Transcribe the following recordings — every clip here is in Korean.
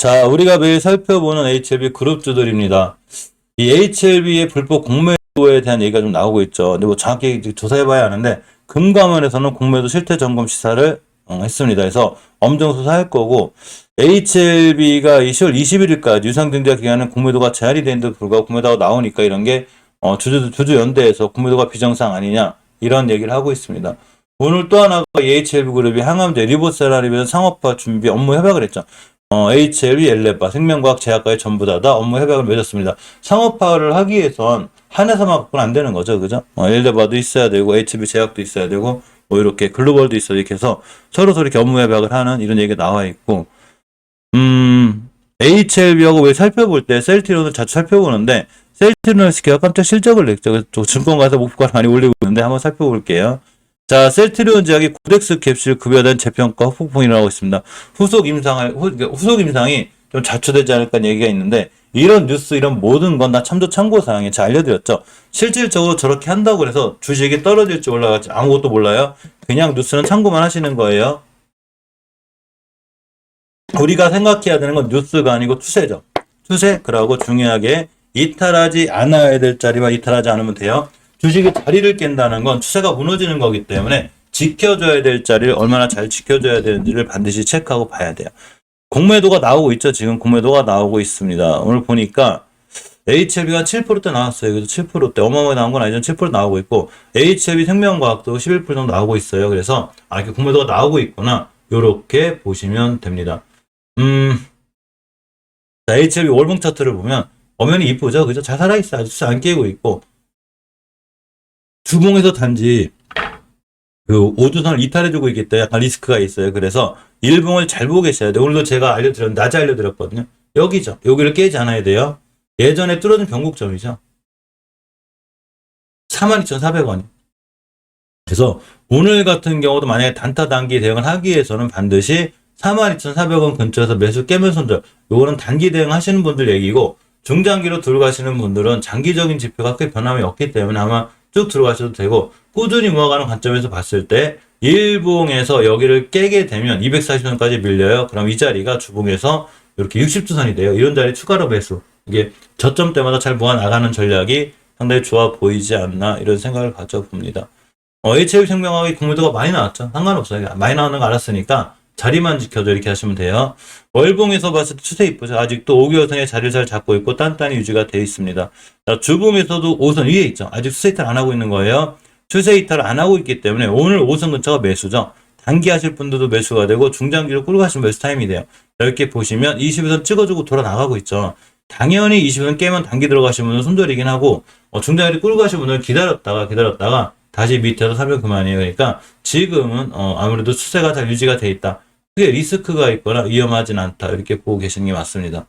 자, 우리가 매일 살펴보는 HLB 그룹주들입니다. 이 HLB의 불법 공매도에 대한 얘기가 좀 나오고 있죠. 근데 뭐 정확히 조사해봐야 하는데, 금감원에서는 공매도 실태 점검 시사를 어, 했습니다. 그래서 엄정 수사할 거고, HLB가 10월 21일까지 유상증자 기간은 공매도가 제한이 되는데도 불구하고 공매도가 나오니까 이런 게, 어, 주주, 주주연대에서 공매도가 비정상 아니냐, 이런 얘기를 하고 있습니다. 오늘 또 하나가 HLB 그룹이 항암제 리보세라리면 상업화 준비 업무 협약을 했죠. 어, HLB, 엘레바, 생명과학 제약과의 전부 다, 다 업무 협약을 맺었습니다. 상업화를 하기 위해선 한 회사만 갖고는 안 되는 거죠. 그죠? 어, 엘레바도 있어야 되고, HB 제약도 있어야 되고, 뭐 이렇게 글로벌도 있어야 이렇게 해서 서로 서로 이렇게 업무 협약을 하는 이런 얘기가 나와 있고, 음, HLB하고 왜 살펴볼 때 셀티론을 자주 살펴보는데, 셀티론을 시켜가 깜짝 실적을 냈죠. 그래서 저 증권 가서 목표가 많이 올리고 있는데 한번 살펴볼게요. 자, 셀트리온 제약이 코덱스 캡슐 급여된 재평가 후폭풍이라고 있습니다. 후속 임상을, 후, 후속 임상이 좀 자초되지 않을까 얘기가 있는데, 이런 뉴스, 이런 모든 건 다 참조 참고 사항에 잘 알려드렸죠. 실질적으로 저렇게 한다고 해서 주식이 떨어질지 올라갈지 아무것도 몰라요. 그냥 뉴스는 참고만 하시는 거예요. 우리가 생각해야 되는 건 뉴스가 아니고 추세죠. 추세, 그러고 중요하게 이탈하지 않아야 될 자리만 이탈하지 않으면 돼요. 주식이 자리를 깬다는 건 추세가 무너지는 거기 때문에 지켜줘야 될 자리를 얼마나 잘 지켜줘야 되는지를 반드시 체크하고 봐야 돼요. 공매도가 나오고 있죠. 지금 공매도가 나오고 있습니다. 오늘 보니까 HLB가 7%대 나왔어요. 그래서 7%대 어마어마하게 나온 건 아니지만 7% 나오고 있고 HLB 생명과학도 11% 정도 나오고 있어요. 그래서 아 이렇게 공매도가 나오고 있구나. 요렇게 보시면 됩니다. 음, 자, HLB 월봉 차트를 보면 엄연히 이쁘죠. 그죠? 잘 살아있어. 아주 안 깨고 있고 주봉에서 단지 그 오두선을 이탈해주고 있기 때문에 약간 리스크가 있어요. 그래서 일봉을 잘 보고 계셔야 돼요. 오늘도 제가 알려드렸는데, 낮에 알려드렸거든요. 여기죠. 여기를 깨지 않아야 돼요. 예전에 뚫어진 변곡점이죠. 42,400원이. 그래서 오늘 같은 경우도 만약에 단타 단기 대응을 하기 위해서는 반드시 42,400원 근처에서 매수 깨면 손절. 요거는 단기 대응 하시는 분들 얘기고, 중장기로 들어가시는 분들은 장기적인 지표가 크게 변함이 없기 때문에 아마 쭉 들어가셔도 되고 꾸준히 모아가는 관점에서 봤을 때 일봉에서 여기를 깨게 되면 240선까지 밀려요. 그럼 이 자리가 주봉에서 이렇게 60주선이 돼요. 이런 자리 추가로 매수. 이게 저점 때마다 잘 모아 나가는 전략이 상당히 좋아 보이지 않나 이런 생각을 가져봅니다. 어, HL 생명학의 공매도가 많이 나왔죠. 상관없어요. 많이 나오는 거 알았으니까 자리만 지켜줘 이렇게 하시면 돼요. 월봉에서 봤을 때 추세 이쁘죠. 아직도 5개월선의 자리를 잘 잡고 있고 단단히 유지가 되어 있습니다. 자, 주봉에서도 5선 위에 있죠. 아직 추세 이탈 안 하고 있는 거예요. 추세 이탈을 안 하고 있기 때문에 오늘 5선 근처가 매수죠. 단기 하실 분들도 매수가 되고 중장기로 끌고 가시면 매수 타임이 돼요. 이렇게 보시면 20선 찍어주고 돌아 나가고 있죠. 당연히 20선 깨면 단기 들어가시면 분은 손절이긴 하고 어, 중장기로 끌고 가시는 분은 기다렸다가 기다렸다가 다시 밑에서 사면 그만이에요. 그러니까 지금은 어, 아무래도 추세가 잘 유지가 돼 있다. 크게 리스크가 있거나 위험하진 않다. 이렇게 보고 계시는 게 맞습니다.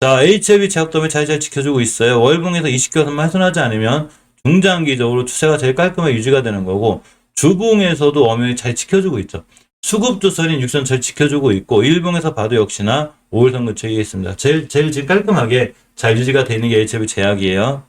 자, HLB 제약도면 잘잘 지켜주고 있어요. 월봉에서 20개선만 훼손하지 않으면 중장기적으로 추세가 제일 깔끔하게 유지가 되는 거고 주봉에서도 엄연히 잘 지켜주고 있죠. 수급주선인 육선 잘 지켜주고 있고 일봉에서 봐도 역시나 5일선 근처에 있습니다. 제일 제일 지금 깔끔하게 잘 유지가 되는 게 HLB 제약이에요.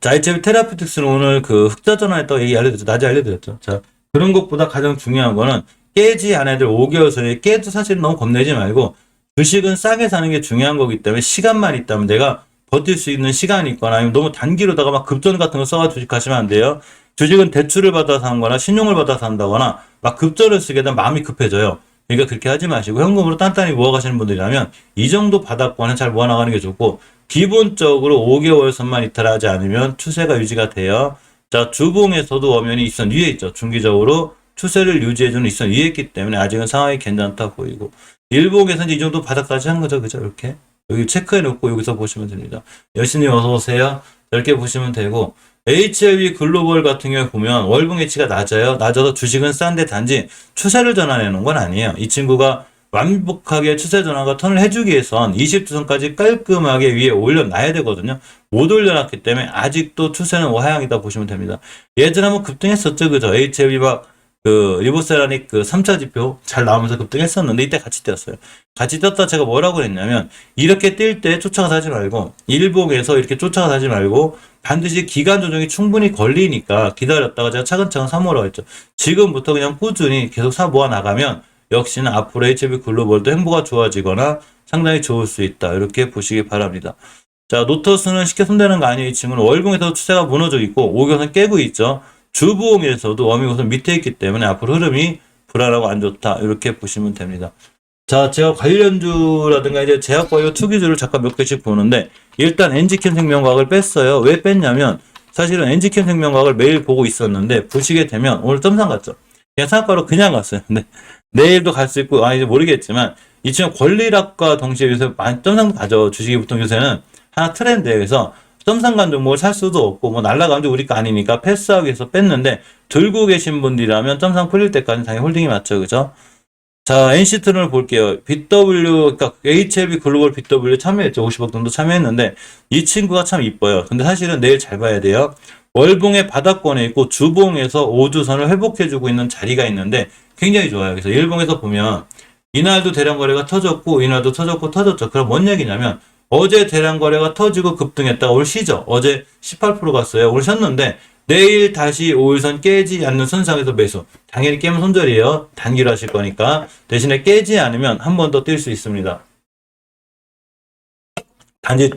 자, HLB 테라피틱스는 오늘 그 흑자 전환했다고 얘기 알려드렸죠. 낮에 알려드렸죠. 자, 그런 것보다 가장 중요한 거는 깨지 않아야 될 5개월 선에 깨도 사실 너무 겁내지 말고 주식은 싸게 사는 게 중요한 거기 때문에 시간만 있다면 내가 버틸 수 있는 시간이 있거나 아니면 너무 단기로다가 막 급전 같은 거 써가 주식하시면 안 돼요. 주식은 대출을 받아서 한 거나 신용을 받아서 한다거나 막 급전을 쓰게 되면 마음이 급해져요. 그러니까 그렇게 하지 마시고 현금으로 단단히 모아가시는 분들이라면 이 정도 바닥권은 잘 모아나가는 게 좋고 기본적으로 5개월 선만 이탈하지 않으면 추세가 유지가 돼요. 자 주봉에서도 엄연히 이선 위에 있죠. 중기적으로 추세를 유지해주는 이선 위에 있기 때문에 아직은 상황이 괜찮다 보이고 일봉에서는 이 정도 바닥까지 한 거죠. 그죠? 이렇게 여기 체크해 놓고 여기서 보시면 됩니다. 여신님 어서 오세요. 이렇게 보시면 되고 HLB 글로벌 같은 경우에 보면 월봉 해치가 낮아요. 낮아서 주식은 싼데 단지 추세를 전환해 놓은 건 아니에요. 이 친구가 완벽하게 추세 전환과 턴을 해주기 위해선 20주선까지 깔끔하게 위에 올려놔야 되거든요. 못 올려놨기 때문에 아직도 추세는 하향이다 보시면 됩니다. 예전에 한번 급등했었죠. 그죠? HLB 막 그 리보세라닉 그 3차 지표 잘 나오면서 급등했었는데 이때 같이 뛰었어요. 같이 뛰었다 제가 뭐라고 그랬냐면 이렇게 뛸 때 쫓아가서 하지 말고 일봉에서 이렇게 쫓아가서 하지 말고 반드시 기간 조정이 충분히 걸리니까 기다렸다가 제가 차근차근 사모라고 했죠. 지금부터 그냥 꾸준히 계속 사 모아 나가면 역시나 앞으로 HB 글로벌도 행보가 좋아지거나 상당히 좋을 수 있다. 이렇게 보시기 바랍니다. 자, 노터스는 쉽게 손대는 거 아니에요. 이 친구는 월봉에서 추세가 무너져 있고, 오경선 깨고 있죠. 주봉에서도 워밍우선 밑에 있기 때문에 앞으로 흐름이 불안하고 안 좋다. 이렇게 보시면 됩니다. 자, 제가 관련주라든가 이제 제약바이오 투기주를 잠깐 몇 개씩 보는데, 일단 엔지캠 생명과학을 뺐어요. 왜 뺐냐면, 사실은 엔지캠 생명과학을 매일 보고 있었는데, 보시게 되면, 오늘 점상 갔죠. 그냥 상가로 그냥 갔어요. 근데, 내일도 갈 수 있고, 아, 이제 모르겠지만, 이 친구 권리락과 동시에 요새 많이 점상도 가져. 주식이 보통 요새는 하나 트렌드에 그래서 점상간 종목을 살 수도 없고, 뭐 날라가면 우리 거 아니니까 패스하기 위해서 뺐는데, 들고 계신 분들이라면 점상 풀릴 때까지 당연히 홀딩이 맞죠. 그죠? 자, NC트론을 볼게요. BW, 그러니까 HLB 글로벌 BW 참여했죠. 50억 정도 참여했는데 이 친구가 참 이뻐요. 근데 사실은 내일 잘 봐야 돼요. 월봉의 바닥권에 있고 주봉에서 5주선을 회복해주고 있는 자리가 있는데 굉장히 좋아요. 그래서 일봉에서 보면 이날도 대량 거래가 터졌고 이날도 터졌고 터졌죠. 그럼 뭔 얘기냐면 어제 대량 거래가 터지고 급등했다가 오늘 쉬죠. 어제 18% 갔어요. 오늘 쉬었는데 내일 다시 5일선 깨지 않는 선상에서 매수. 당연히 깨면 손절이에요. 단기로 하실 거니까. 대신에 깨지 않으면 한 번 더 뛸 수 있습니다. 단지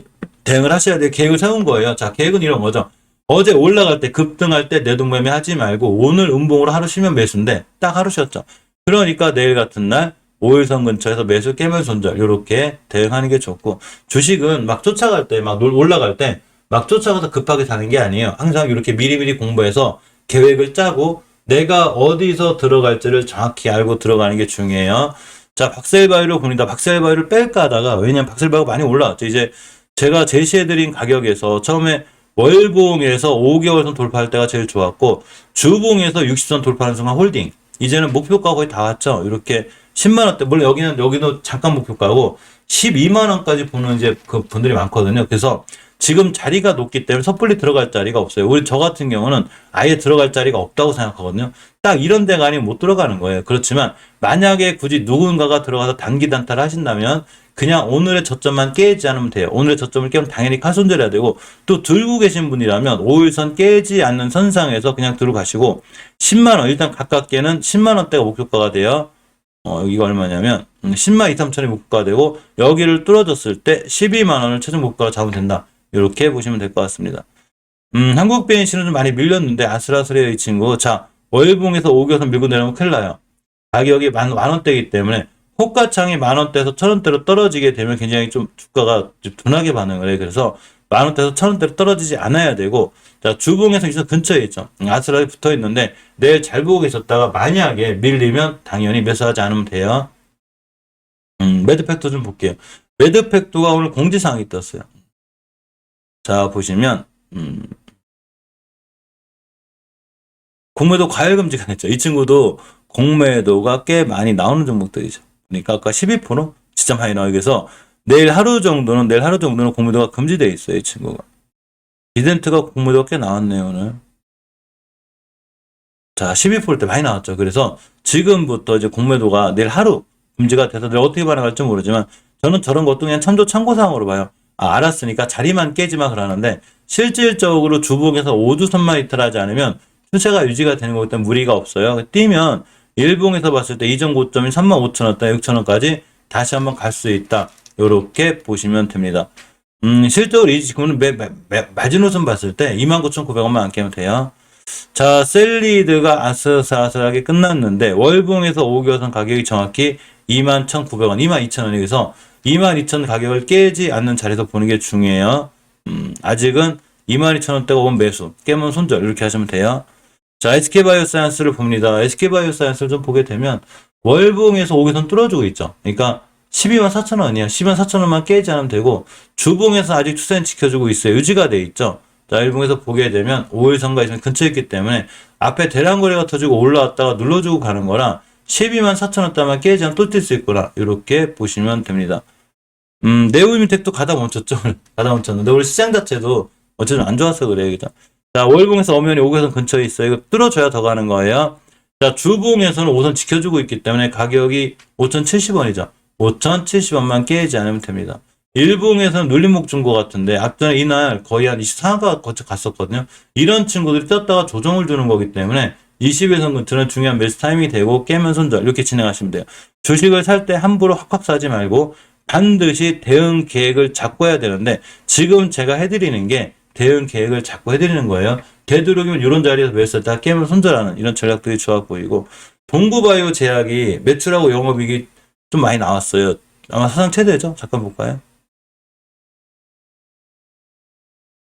대응을 하셔야 될 계획을 세운 거예요. 자, 계획은 이런 거죠. 어제 올라갈 때, 급등할 때 내동매매 하지 말고 오늘 음봉으로 하루 쉬면 매수인데 딱 하루 쉬었죠. 그러니까 내일 같은 날 5일선 근처에서 매수 깨면 손절 이렇게 대응하는 게 좋고 주식은 막 쫓아갈 때, 막 올라갈 때 막 쫓아가서 급하게 사는 게 아니에요. 항상 이렇게 미리미리 공부해서 계획을 짜고 내가 어디서 들어갈지를 정확히 알고 들어가는 게 중요해요. 자, 박셀바이로 봅니다. 박셀바이를 뺄까 하다가 왜냐면 박셀바이가 많이 올라왔죠. 이제 제가 제시해드린 가격에서 처음에 월봉에서 5개월선 돌파할 때가 제일 좋았고 주봉에서 60선 돌파하는 순간 홀딩. 이제는 목표가 거의 다 왔죠. 이렇게 10만 원대 물론 여기는 여기도 잠깐 목표가고 12만 원까지 보는 이제 그 분들이 많거든요. 그래서 지금 자리가 높기 때문에 섣불리 들어갈 자리가 없어요. 우리 저 같은 경우는 아예 들어갈 자리가 없다고 생각하거든요. 딱 이런 데가 아니면 못 들어가는 거예요. 그렇지만 만약에 굳이 누군가가 들어가서 단기 단타를 하신다면 그냥 오늘의 저점만 깨지 않으면 돼요. 오늘의 저점을 깨면 당연히 칼손절 해야 되고 또 들고 계신 분이라면 5일선 깨지 않는 선상에서 그냥 들어가시고 10만 원 일단 가깝게는 10만 원대가 목표가가 돼요. 어, 여기가 얼마냐면 10만 2, 3천이 목표가 되고 여기를 뚫어졌을 때 12만 원을 최종 목표가 잡으면 된다. 이렇게 보시면 될 것 같습니다. 음, 한국 BNC는 좀 많이 밀렸는데 아슬아슬해요, 이 친구. 자, 월봉에서 5개선 밀고 내려오면 큰일 나요. 가격이 만, 만 원대이기 때문에 호가창이 만 원대에서 천 원대로 떨어지게 되면 굉장히 좀 주가가 좀 둔하게 반응을 해. 그래서 만 원대에서 천 원대로 떨어지지 않아야 되고, 자, 주봉에서 있어 근처에 있죠. 아슬하게 붙어 있는데, 내일 잘 보고 계셨다가 만약에 밀리면 당연히 매수하지 않으면 돼요. 음, 매드팩도 좀 볼게요. 매드팩도가 오늘 공지사항이 떴어요. 자, 보시면, 음, 공매도 과열 금지가 됐죠. 이 친구도 공매도가 꽤 많이 나오는 종목들이죠. 그러니까 아까 12% 진짜 많이 나오기 위해서 내일 하루 정도는, 내일 하루 정도는 공매도가 금지되어 있어요. 이 친구가. 이덴트가 공매도가 꽤 나왔네요, 오늘. 자, 12%때 많이 나왔죠. 그래서 지금부터 이제 공매도가 내일 하루 금지가 돼서 내일 어떻게 반응할지 모르지만 저는 저런 것도 그냥 참조 참고사항으로 봐요. 아, 알았으니까 자리만 깨지마 그러는데 실질적으로 주봉에서 5주 선만 이탈하지 않으면 추세가 유지가 되는 거기 때문에 무리가 없어요. 뛰면 일봉에서 봤을 때 이전 고점인 35,000원대 6,000원까지 다시 한번 갈 수 있다. 이렇게 보시면 됩니다. 음, 이 지금은 매, 매, 매, 마지노선 봤을 때 29,900원만 안 깨면 돼요. 자, 셀리드가 아슬아슬하게 끝났는데 월봉에서 5개선 가격이 정확히 21,900원, 22,000원이어서 22,000 가격을 깨지 않는 자리에서 보는 게 중요해요. 음, 아직은 22,000원대가 오면 매수, 깨면 손절 이렇게 하시면 돼요. 자, SK바이오사이언스를 봅니다. SK바이오사이언스를 좀 보게 되면 월봉에서 5개선 뚫어주고 있죠. 그러니까 12만 4천 원이야. 12만 4천 원만 깨지 않으면 되고 주봉에서 아직 추세는 지켜주고 있어요. 유지가 돼 있죠. 자, 일봉에서 보게 되면 5일 선가 있으면 근처에 있기 때문에 앞에 대량 거래가 터지고 올라왔다가 눌러주고 가는 거라 12만 4천 원대만 깨지 않으면 또 뛸 수 있구나. 이렇게 보시면 됩니다. 음, 네오이민텍도 가다 멈췄죠. 가다 멈췄는데 우리 시장 자체도 어쨌든 안 좋아서 그래요. 그죠? 자, 월봉에서 엄연히 5개선 근처에 있어요. 이거 뚫어줘야 더 가는 거예요. 자, 주봉에서는 5선 지켜주고 있기 때문에 가격이 5,070원이죠. 5,070원만 깨지 않으면 됩니다. 일봉에서는 눌림목 준것 같은데 앞전에 이날 거의 한 24가 거쳐 갔었거든요. 이런 친구들이 떴다가 조정을 주는 거기 때문에 20일선 근처는 중요한 매수 타이밍이 되고 깨면 손절 이렇게 진행하시면 돼요. 주식을 살 때 함부로 확확 사지 말고 반드시 대응 계획을 잡고 해야 되는데 지금 제가 해드리는 게 대응 계획을 잡고 해드리는 거예요. 되도록이면 이런 자리에서 매수했다 깨면 손절하는 이런 전략들이 좋아 보이고 동구바이오 제약이 매출하고 영업이익이 좀 많이 나왔어요. 아마 사상 최대죠. 잠깐 볼까요?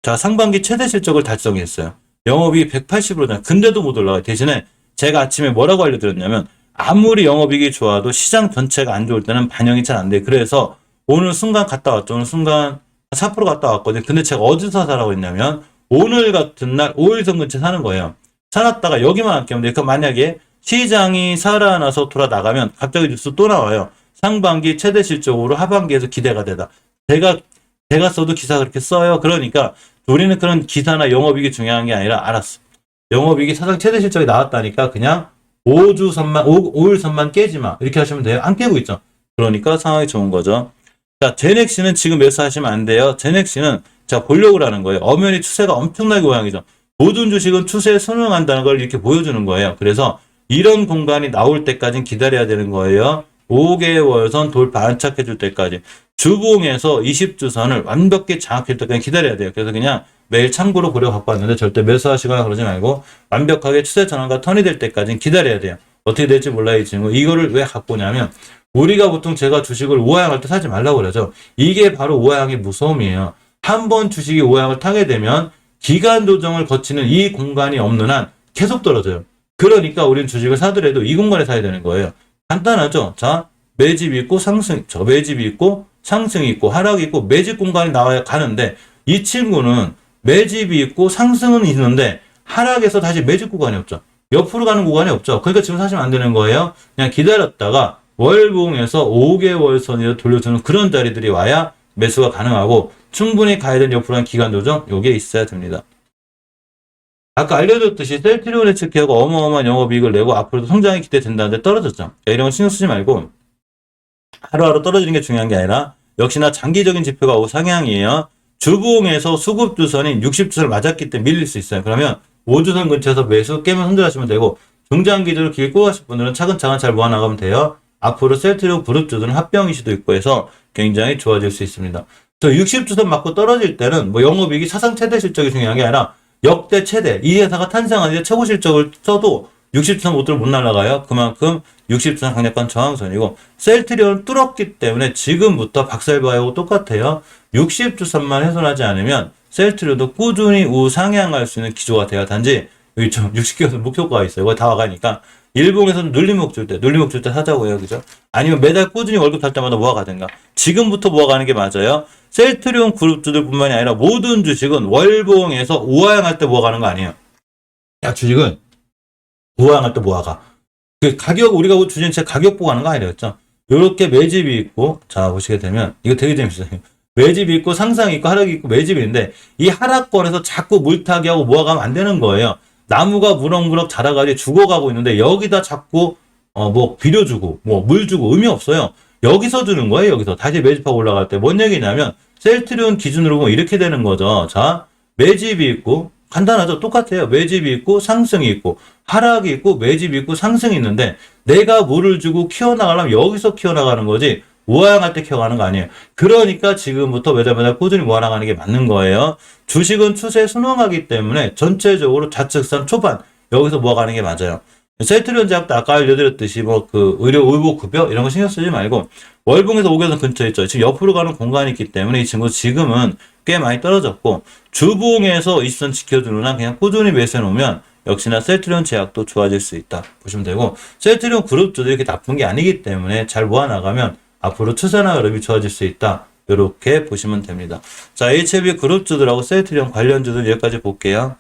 자, 상반기 최대 실적을 달성했어요. 영업이익 180으로 나 근데도 못 올라가요. 대신에 제가 아침에 뭐라고 알려드렸냐면 아무리 영업이익이 좋아도 시장 전체가 안 좋을 때는 반영이 잘 안 돼. 그래서 오늘 순간 갔다 왔죠. 오늘 순간 4% 갔다 왔거든요. 근데 제가 어디서 사라고 했냐면 오늘 같은 날 5일선 근처 사는 거예요. 사놨다가 여기만 안 깨면 돼. 그 만약에 시장이 살아나서 돌아 나가면 갑자기 뉴스 또 나와요. 상반기 최대 실적으로 하반기에서 기대가 되다. 제가 제가 써도 기사 그렇게 써요. 그러니까 우리는 그런 기사나 영업이익이 중요한 게 아니라 알았어. 영업이익이 사상 최대 실적이 나왔다니까 그냥 5주 선만 5, 5일 선만 깨지 마. 이렇게 하시면 돼요. 안 깨고 있죠. 그러니까 상황이 좋은 거죠. 자, 제넥시는 지금 매수하시면 안 돼요. 제넥시는 자 보려고 하는 거예요. 엄연히 추세가 엄청나게 고양이죠. 모든 주식은 추세에 순응한다는 걸 이렇게 보여주는 거예요. 그래서 이런 공간이 나올 때까지 기다려야 되는 거예요. 5개월 선 돌파 안착해 줄 때까지. 주봉에서 20주선을 완벽히 장악할 때까지 기다려야 돼요. 그래서 그냥 매일 참고로 고려 갖고 왔는데 절대 매수하시거나 그러지 말고 완벽하게 추세 전환과 턴이 될 때까지는 기다려야 돼요. 어떻게 될지 몰라요, 이 친구. 이거를 왜 갖고 오냐면 우리가 보통 제가 주식을 우하향할 때 사지 말라고 그러죠. 이게 바로 우하향의 무서움이에요. 한 번 주식이 우하향을 타게 되면 기간 조정을 거치는 이 공간이 없는 한 계속 떨어져요. 그러니까 우리는 주식을 사더라도 이 공간에 사야 되는 거예요. 간단하죠. 자, 매집이 있고 상승, 저 매집이 있고 상승이 있고 하락이 있고 매집 공간이 나와야 가는데 이 친구는 매집이 있고 상승은 있는데 하락에서 다시 매집 구간이 없죠. 옆으로 가는 구간이 없죠. 그러니까 지금 사시면 안 되는 거예요. 그냥 기다렸다가 월봉에서 5개월 선으로 돌려주는 그런 자리들이 와야 매수가 가능하고 충분히 가야 되는 옆으로 한 기간 조정 요게 있어야 됩니다. 아까 알려줬듯이 셀트리온 예측기하고 어마어마한 영업이익을 내고 앞으로도 성장이 기대된다는데 떨어졌죠. 그러니까 이런 거 신경 쓰지 말고 하루하루 떨어지는 게 중요한 게 아니라 역시나 장기적인 지표가 상향이에요. 주봉에서 수급 주선인 60주선을 맞았기 때문에 밀릴 수 있어요. 그러면 5주선 근처에서 매수 깨면 손절하시면 되고 중장기적으로 길게 꼬가실 분들은 차근차근 잘 모아나가면 돼요. 앞으로 셀트리온 그룹주들은 합병이 시도 있고 해서 굉장히 좋아질 수 있습니다. 저 60주선 맞고 떨어질 때는 뭐 영업이익이 사상 최대 실적이 중요한 게 아니라 역대 최대 이 회사가 탄생하는데 최고 실적을 써도 60주선 못 들어 못 날아가요. 그만큼 60주선 강력한 저항선이고 셀트리온 뚫었기 때문에 지금부터 박살바이오 똑같아요. 60주선만 훼손하지 않으면 셀트리온도 꾸준히 우상향할 수 있는 기조가 돼야 단지 여기 좀 60개에서 목표가가 있어요. 거기 다 와가니까 일봉에서는 눌림목 줄 때, 눌림목 줄 때 사자고 해요. 그죠? 아니면 매달 꾸준히 월급 탈 때마다 모아가든가. 지금부터 모아가는 게 맞아요. 셀트리온 그룹주들 뿐만이 아니라 모든 주식은 월봉에서 우하향할 때 모아가는 거 아니에요. 야, 주식은 우하향할 때 모아가. 그 가격, 우리가 주식 제 가격 보고 하는 거 아니랬죠? 요렇게 매집이 있고, 자, 보시게 되면, 이거 되게 재밌어요. 매집이 있고, 상상이 있고, 하락이 있고, 매집이 있는데, 이 하락권에서 자꾸 물타기 하고 모아가면 안 되는 거예요. 나무가 무럭무럭 자라가지고 죽어가고 있는데 여기다 자꾸 어 뭐 비료 주고 뭐 물 주고 의미 없어요. 여기서 주는 거예요. 여기서 다시 매집하고 올라갈 때 뭔 얘기냐면 셀트리온 기준으로 보면 이렇게 되는 거죠. 자 매집이 있고 간단하죠. 똑같아요. 매집이 있고 상승이 있고 하락이 있고 매집이 있고 상승이 있는데 내가 물을 주고 키워나가려면 여기서 키워나가는 거지 우하향할 때 키워가는 거 아니에요. 그러니까 지금부터 매달 꾸준히 모아나가는 게 맞는 거예요. 주식은 추세에 순응하기 때문에 전체적으로 좌측선 초반 여기서 모아가는 게 맞아요. 셀트리온 제약도 아까 알려드렸듯이 뭐 그 의료 의보 급여 이런 거 신경 쓰지 말고 월봉에서 5개선 근처에 있죠. 지금 옆으로 가는 공간이 있기 때문에 이 친구 지금은 꽤 많이 떨어졌고 주봉에서 20선 지켜주는 한 그냥 꾸준히 매수해 놓으면 역시나 셀트리온 제약도 좋아질 수 있다 보시면 되고 셀트리온 그룹주도 이렇게 나쁜 게 아니기 때문에 잘 모아 나가면 앞으로 추세나 흐름이 좋아질 수 있다. 이렇게 보시면 됩니다. 자, HB 그룹주들하고 셀트리온 관련주들 여기까지 볼게요.